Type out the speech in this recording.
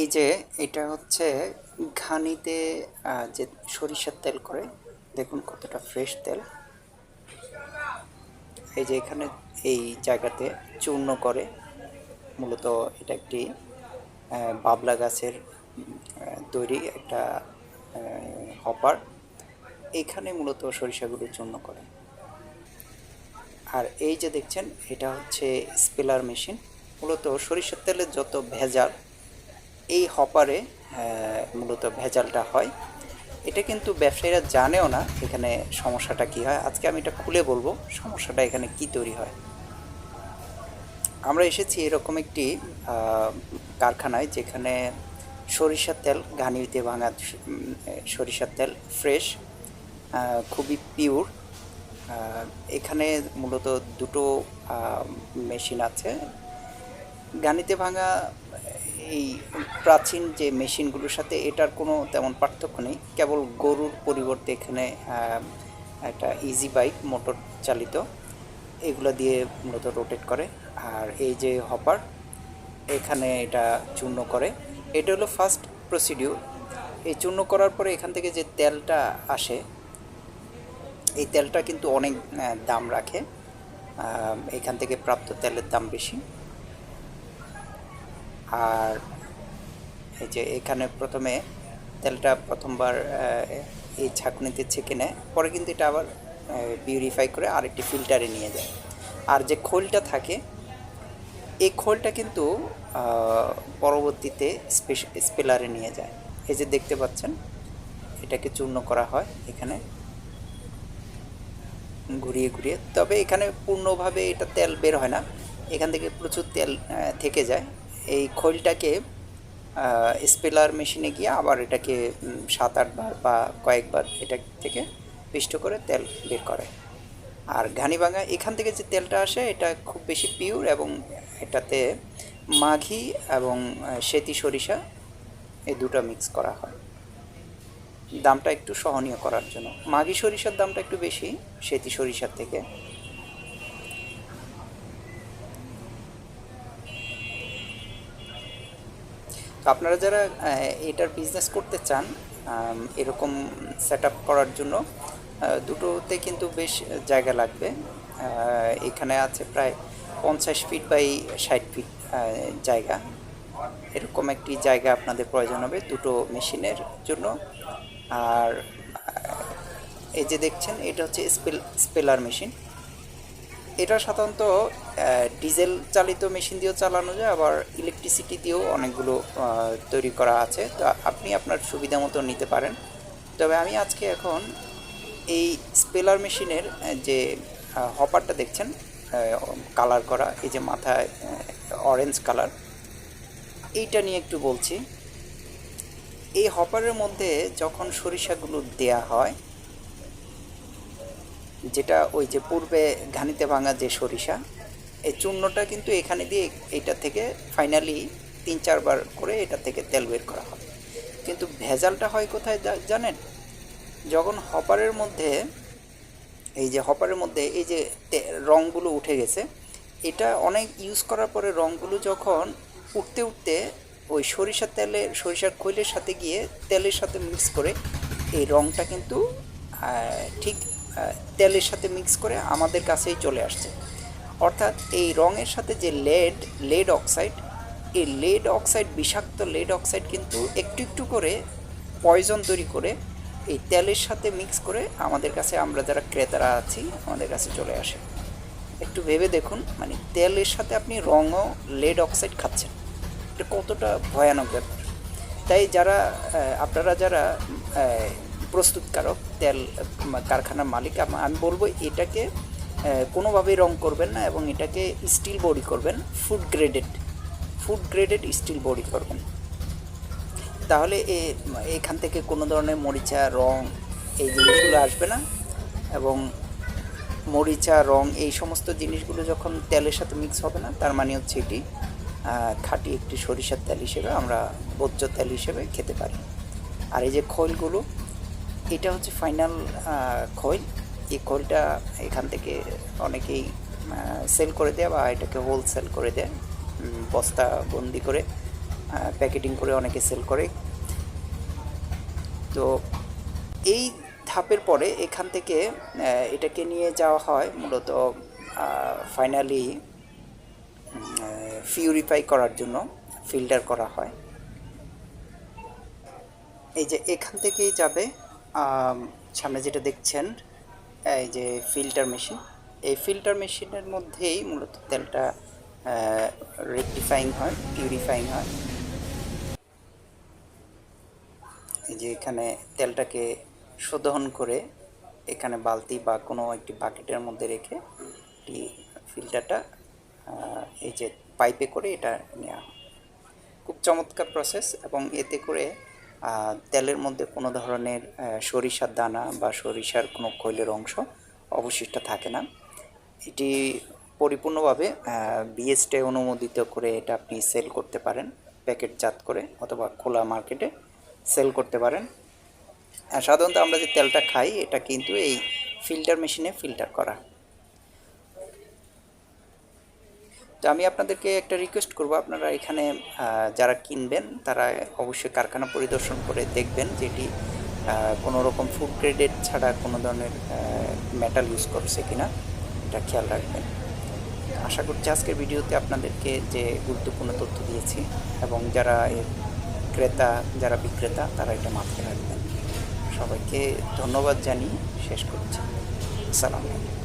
এই যে এটা হচ্ছে ঘানিতে যে সরিষার তেল করে, দেখুন কতটা ফ্রেশ তেল। এই যে এখানে এই জায়গাতে চূর্ণ করে, মূলত এটা একটি বাবলা গাছের তৈরি একটা হপার। এখানে মূলত সরিষাগুলো চূর্ণ করে। আর এই যে দেখছেন, এটা হচ্ছে স্পেলার মেশিন। মূলত সরিষার তেলের যত ভেজাল এই হপারে মূলত ভেজালটা হয়। এটা কিন্তু ব্যবসায়ীরা জানেও না এখানে সমস্যাটা কি হয়। আজকে আমি এটা খুলে বলব সমস্যাটা এখানে কি তৈরি হয়। আমরা এসেছি এরকম একটি কারখানায় যেখানে সরিষার তেল ঘানিতে ভাঙা সরিষার তেল ফ্রেশ খুবই পিওর এখানে মূলত দুটো মেশিন আছে। গানিতে ভাঙা এই প্রাচীন যে মেশিনগুলোর সাথে এটার কোনো তেমন পার্থক্য নেই। কেবল গরুর পরিবর্তে এখানে একটা ইজি বাইক মোটর চালিত। এগুলো দিয়ে মূলত রোটেট করে। আর এই যে হপার এখানে এটা চূর্ণ করে। এটা হলো ফার্স্ট প্রসিডিউর এই চূর্ণ করার পরে এখান থেকে যে তেলটা আসে, এই তেলটা কিন্তু অনেক দাম রাখে। এখান থেকে প্রাপ্ত তেলের দাম বেশি। আর এই যে এখানে প্রথমে তেলটা প্রথমবার এই ছাঁকনিতে ছেঁকে নেয় পরে কিন্তু এটা আবার পিউরিফাই করে আরেকটি ফিল্টারে নিয়ে যায়। আর যে খোলটা থাকে, এই খোলটা কিন্তু পরবর্তীতে স্পেলারে নিয়ে যায়। এই যে দেখতে পাচ্ছেন, এটাকে চূর্ণ করা হয় এখানে। ঘুরিয়ে ঘুরিয়ে, তবে এখানে পূর্ণভাবে এটা তেল বের হয় না। এখান থেকে প্রচুর তেল থেকে যায়। এই খৈলটাকে স্পেলার মেশিনে গিয়ে আবার এটাকে সাত আটবার বা কয়েকবার এটা থেকে পিষ্ট করে তেল বের করে। আর ঘানিভাঙা এখান থেকে যে তেলটা আসে, এটা খুব বেশি পিওর এবং এটাতে মাঘি এবং সেতি সরিষা এই দুটো মিক্স করা হয়। দামটা একটু সহনীয় করার জন্য। মাঘি সরিষার দামটা একটু বেশি, সেতি সরিষার থেকে। তো আপনারা যারা এটার বিজনেস করতে চান এরকম সেট করার জন্য দুটোতে কিন্তু বেশ জায়গা লাগবে। এখানে আছে প্রায় পঞ্চাশ ফিট বাই ষাট ফিট জায়গা। এরকম একটি জায়গা আপনাদের প্রয়োজন হবে দুটো মেশিনের জন্য। আর এই যে দেখছেন, এটা হচ্ছে স্পেল স্পেলার মেশিন এটা সাধারণত ডিজেল চালিত মেশিন দিয়েও চালানো যায়, আবার ইলেকট্রিসিটি দিয়েও অনেকগুলো তৈরি করা আছে। তো আপনি আপনার সুবিধা মতো নিতে পারেন। তবে আমি আজকে এখন এই স্পেলার মেশিনের যে হপারটা দেখছেন কালার করা, এই যে মাথায় অরেঞ্জ কালার এইটা নিয়ে একটু বলছি। এই হপারের মধ্যে যখন সরিষাগুলো দেয়া হয় যেটা ওই যে পূর্বে ঘানিতে ভাঙা যে সরিষা, এই চূর্ণটা কিন্তু এখানে দিয়ে এটা থেকে ফাইনালি তিন চারবার করে এটা থেকে তেল বের করা হয় কিন্তু ভেজালটা হয় কোথায় জানেন? যখন হপারের মধ্যে, এই যে হপারের মধ্যে এই যে রঙগুলো উঠে গেছে, এটা অনেক ইউজ করার পরে রঙগুলো যখন উঠতে উঠতে ওই সরিষার তেলে, সরিষার খৈলের সাথে গিয়ে তেলের সাথে মিক্স করে এই রঙটা কিন্তু ঠিক তেলের সাথে মিক্স করে আমাদের কাছেই চলে আসছে। অর্থাৎ এই রঙের সাথে যে লেড লেড অক্সাইড এই লেড অক্সাইড বিষাক্ত লেড অক্সাইড কিন্তু একটু একটু করে পয়জন তৈরি করে এই তেলের সাথে মিক্স করে আমাদের কাছে আমরা যারা ক্রেতারা আছি, আমাদের কাছে চলে আসে। একটু ভেবে দেখুন মানে তেলের সাথে আপনি রঙও লেড অক্সাইড খাচ্ছেন। এটা কতটা ভয়ানক ব্যাপার। তাই যারা আপনারা যারা প্রস্তুতকারক তেল কারখানার মালিক। আমি বলব এটাকে কোনোভাবেই রং করবেন না এবং এটাকে স্টিল বডি করবেন food graded food graded steel body করবেন। তাহলে এ, এখান থেকে কোনো ধরনের মরিচা, রং এই জিনিসগুলো আসবে না এবং মরিচা, রং এই সমস্ত জিনিসগুলো যখন তেলের সাথে মিক্স হবে না, তার মানে হচ্ছে এটি খাঁটি একটি সরিষার তেল হিসেবে আমরা ভোজ্য তেল হিসেবে খেতে পারি। আর এই যে খৈলগুলো এটা হচ্ছে ফাইনাল খৈল এই খৈলটা এখান থেকে অনেকেই সেল করে দেয় বা এটাকে হোলসেল করে দেয়। বস্তা বন্দি করে প্যাকেটিং করে অনেকে সেল করে। তো এই ধাপের পরে এখান থেকে এটাকে নিয়ে যাওয়া হয় মূলত ফাইনালি পিউরিফাই করার জন্য ফিল্টার করা হয়। এই যে এখান থেকেই যাবে সামনে যেটা দেখছেন, এই যে ফিল্টার মেশিন এই ফিল্টার মেশিনের মধ্যেই মূলত তেলটা রেকটিফাইং হয় পিউরিফাইং হয়। এই যে এখানে তেলটাকে শোধন করে এখানে বালতি বা কোনো একটি বাকেটের মধ্যে রেখে এটি ফিল্টারটা এই যে পাইপে করে এটা নেওয়া খুব চমৎকার প্রসেস এবং এতে করে তেলের মধ্যে কোনো ধরনের সরিষার দানা বা সরিষার কোনো খৈলের অংশ অবশিষ্ট থাকে না। এটি পরিপূর্ণভাবে বিএসটে অনুমোদিত করে এটা আপনি সেল করতে পারেন, প্যাকেটজাত করে অথবা খোলা মার্কেটে সেল করতে পারেন। সাধারণত আমরা যে তেলটা খাই, এটা কিন্তু এই ফিল্টার মেশিনে ফিল্টার করা। তো আমি আপনাদেরকে একটা রিকোয়েস্ট করব। আপনারা এখানে যারা কিনবেন, তারা অবশ্যই কারখানা পরিদর্শন করে দেখবেন যেটি কোনো রকম ফুড গ্রেডেড ছাড়া কোনো ধরনের মেটাল ইউজ করছে কিনা। এটা খেয়াল রাখবেন। আশা করছি আজকের ভিডিওতে আপনাদেরকে যে গুরুত্বপূর্ণ তথ্য দিয়েছি এবং যারা এর ক্রেতা, যারা বিক্রেতা, তারা এটা মাথায় রাখবেন। সবাইকে ধন্যবাদ জানিয়ে শেষ করছি। আসসালামু আলাইকুম।